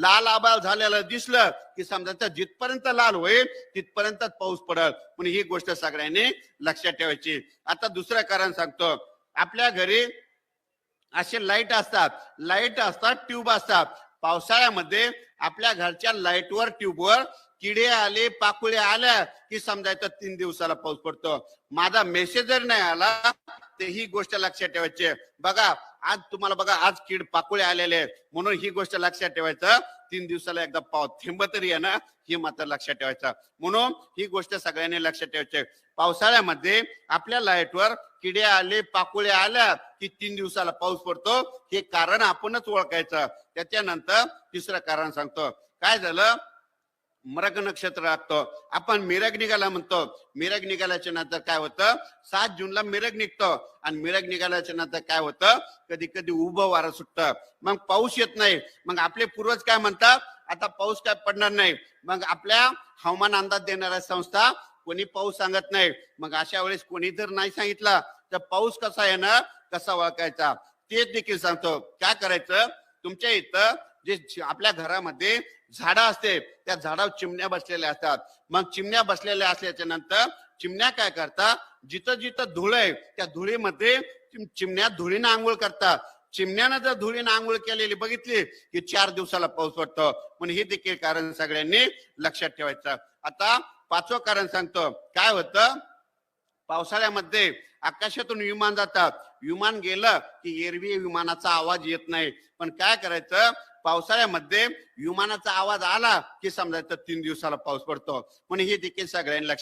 लाल आबाल झालेलं दिसलं की समजा जिथपर्यंत लाल होईल तिथपर्यंत पाऊस पडल. म्हणून ही गोष्ट सगळ्यांनी लक्षात ठेवायची. आता दुसरं कारण सांगतो. आपल्या घरी असे लाइट असतात. लाइट असतात ट्यूब असतात. पावसाळ्यामध्ये आपल्या घरच्या लाईटवर ट्यूबवर किडे आले पाकुळे आल्या की समजायचं तीन दिवसाला पाऊस पडतो. माझा मेसेज जर नाही आला तर ही गोष्ट लक्षात ठेवायची बघा आज तुम्हाला बघा आज कीड पाकुळे आलेले आहेत. म्हणून ही गोष्ट लक्षात ठेवायचं. तीन दिवसाला एकदा पाऊस थेंब तरी आहे ना हे मात्र लक्षात ठेवायचं. म्हणून ही गोष्ट सगळ्यांनी लक्षात ठेवायची. पावसाळ्यामध्ये आपल्या लाईटवर किडे आले पाकुळे आल्या की तीन दिवसाला पाऊस पडतो हे कारण आपणच ओळखायचं. त्याच्यानंतर तिसरं कारण सांगतो. काय झालं? मरग नक्षत्र लागतं आपण मिरग निघाला म्हणतो. मिरग निघाल्याच्या नंतर काय होतं? सात जूनला मिरग निघतो. आणि मिरग निघाल्याच्या नंतर काय होतं? कधी कधी उभं वारं सुटतं. मग पाऊस येत नाही. मग आपले पूर्वज काय म्हणतात? आता पाऊस काय पडणार नाही. मग आपल्या हवामान अंदाज देणाऱ्या संस्था कोणी पाऊस सांगत नाही. मग अशा वेळेस कोणी जर नाही सांगितलं तर पाऊस कसा येणार कसा ओळखायचा? तेच देखील सांगतो. काय करायचं? तुमच्या इथं जे आपल्या घरामध्ये झाडं असते त्या झाडावर चिमण्या बसलेल्या असतात. मग चिमण्या बसलेल्या असल्याच्या नंतर चिमण्या काय करतात? जिथं जिथं धुळ आहे त्या धुळीमध्ये चिमण्या धुळीनं आंघोळ करतात. चिमण्यानं जर धुळीनं आंघोळ केलेली बघितली की चार दिवसाला पाऊस पडतो. म्हणून हे देखील कारण सगळ्यांनी लक्षात ठेवायचं. आता पाचवं कारण सांगतो. काय होतं? पावसाळ्यामध्ये आकाशातून विमान जातात. विमान गेलं की एरवी विमानाचा आवाज येत नाही. पण काय करायचं? पावसाळ्यामध्ये विमानाचा आवाज आला की समजायचं तीन दिवसाला पाऊस पडतो. म्हणून हे देखील सगळ्यांनी लक्षात